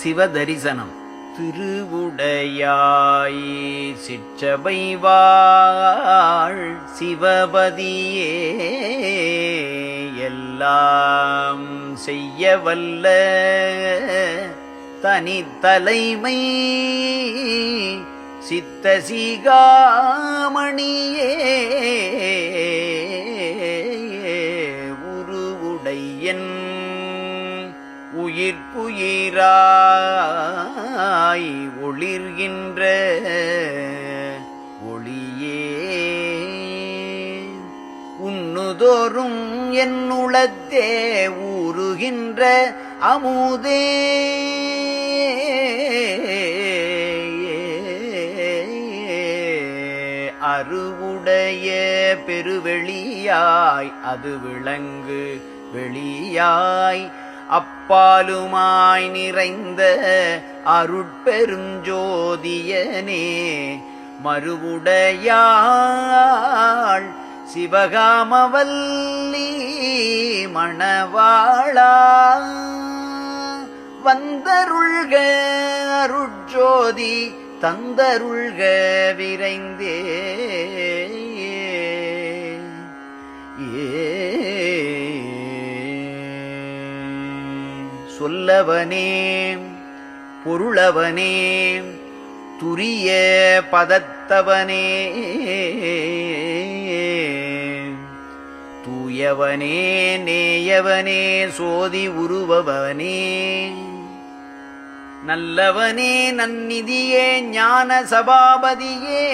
சிவதரிசனம். திருவுடையாய் சிற்றபை வாழ் சிவபதியே எல்லாம் செய்ய வல்ல தனித்தலைமை சித்த சீகாமணியே உருவுடையன் உயிர்ப்புயிராய் ஒளிர்கின்ற ஒளியே. உண்ணுதோறும் என்னுளத்தே ஊறுகின்ற அமுதே. அருவுடைய பெருவெளியாய் அது விளங்கு வெளியாய் அப்பாலுமாய் நிறைந்த அருட்பெருஞ்சோதியனே மறுவுடையாள் சிவகாமவல்லி மணவாளா. வந்தருள்க அருட்ஜோதி தந்தருள்க விரைந்தே. சொல்லவனே பொருளவனே துரிய பதத்தவனே தூயவனே நேயவனே சோதி உருவவனே. நல்லவனே நன்னிதியே ஞான சபாபதியே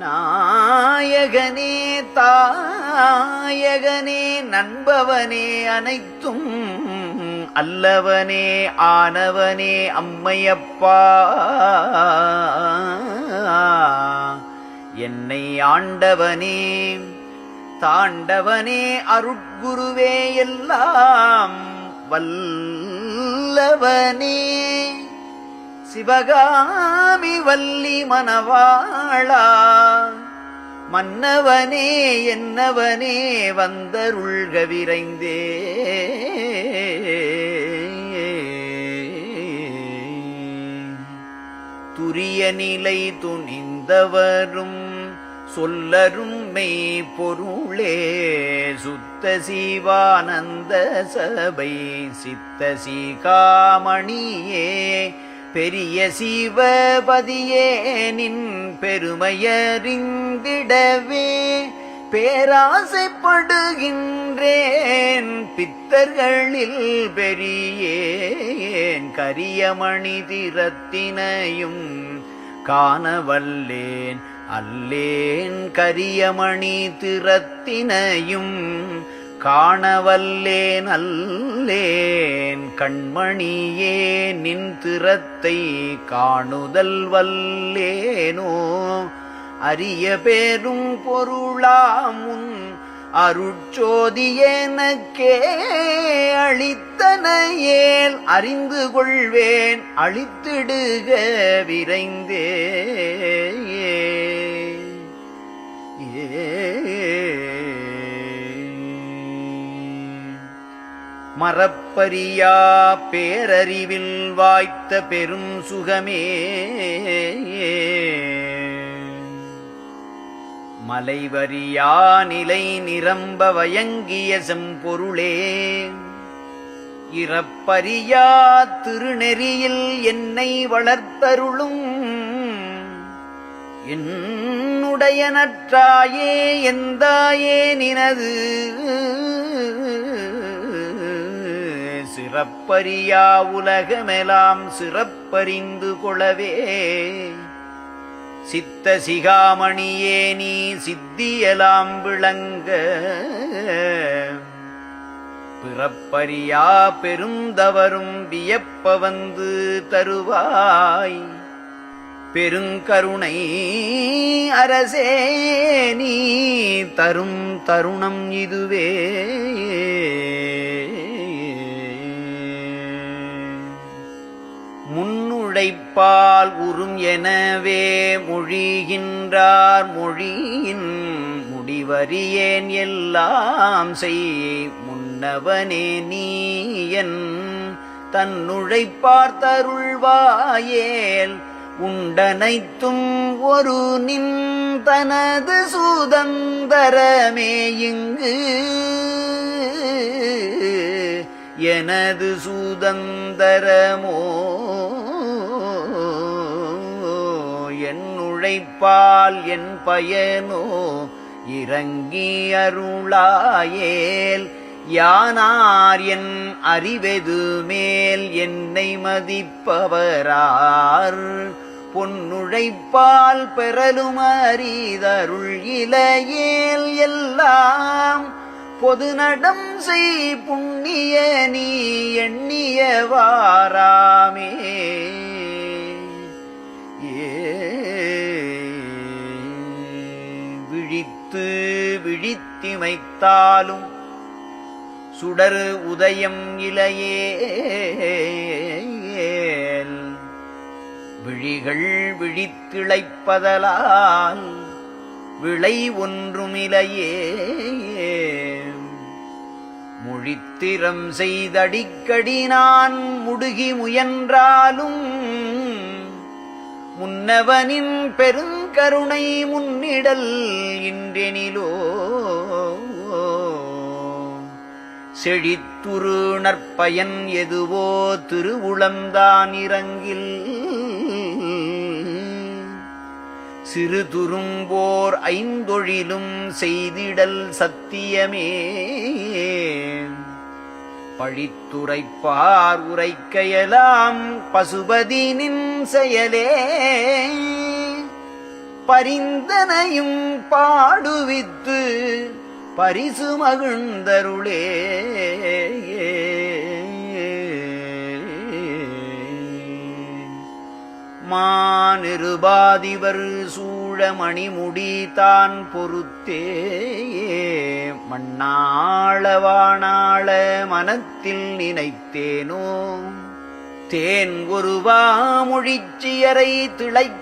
நாயகனே தா நாயகனே நண்பவனே அனைத்தும் அல்லவனே ஆனவனே அம்மையப்பா. என்னை ஆண்டவனே தாண்டவனே அருட்குருவே எல்லாம் வல்லவனே. சிவகாமி வள்ளி மணவாளா மன்னவனே என்னவனே வந்தருள்க விரைந்தே. துரிய நிலை துணிந்தவரும் சொல்லரும் மெய் பொருளே சுத்த சிவானந்த சபை சித்த சீகாமணியே பெரிய சிவபதியே நின் பெருமையறிந்திடவே பேராசைப்படுகின்றேன். பித்தர்களில் பெரியேன் கரியமணி திறத்தினையும் காணவல்லேன். அல்லேன் கரியமணி திறத்தினையும் காணவல்லேன் அல்லேன் கண்மணியே நின் திறத்தை காணுதல் வல்லேனோ அரிய பேரும் பொருளாமுன் அருட்சோதியேனக்கே அழித்தனையேல் அறிந்து கொள்வேன் அழித்திடுக விரைந்தே ஏ மரப்பரியா பேரறிவில் வாய்த்த பெரும் சுகமே. மலைவரியா நிலை நிரம்ப வயங்கிய செம்பொருளே. இறப்பரியா திருநெறியில் என்னை வளர்த்தருளும். என்னுடைய நற்றாயே எந்தாயே நினது? சிறப்பரியா உலகமெலாம் சிறப்பறிந்து கொளவே. சித்த சிகாமணியே நீ சித்தியலாம் விளங்க. பிறப்பரியா பெருந்தவரும் வியப்ப வந்து தருவாய். பெருங்கருணை அரசே நீ தரும் தருணம் இதுவே. உடைப்பால் உறும் எனவே மொழிகின்றார் மொழியின் முடிவறியேன் எல்லாம் செய் முன்னவனே நீயன். தன்னுழைப்பார் தருள்வாயேல் உண்டனைத்தும் ஒரு நின் தனது சுதந்தரமே இங்கு எனது சுதந்தரமோ உழைப்பால் என் பயனோ இறங்கி அருளாயேல். யானார் என் அறிவெது மேல் என்னை மதிப்பவரார். பொன்னுழைப்பால் பெறலும் அறிதருள் இலையேல் எல்லாம். பொது நடம் செய் புண்ணிய விழித்திமைத்தாலும் சுடரு உதயம் இலையே விழிகள் விழித்திழைப்பதலால் விளை ஒன்றுமிலையே முழித்திரம் செய்தடிக்கடி நான் முடுகி முயன்றாலும் முன்னவனின் பெருங்கருணை முன்னிடல் இன்றெனிலோ செழித்துரு நற்பயன் எதுவோ திருவுளந்தான் இறங்கில் சிறு துரும்போர் ஐந்தொழிலும் செய்திடல் சத்தியமே. பழித்துரைப்பார் உரைக்கையலாம் பசுபதினின் செயலே. பரிந்தனையும் பாடுவித்து பரிசு மகிழ்ந்தருளே. மானிருபாதிவர் சூழ மணிமுடி தான் பொறுத்தே மண்ணாளவானாள மனத்தில் நினைத்தேனோ. தேன் ஒருவா மொழிச்சியரை திளைக்க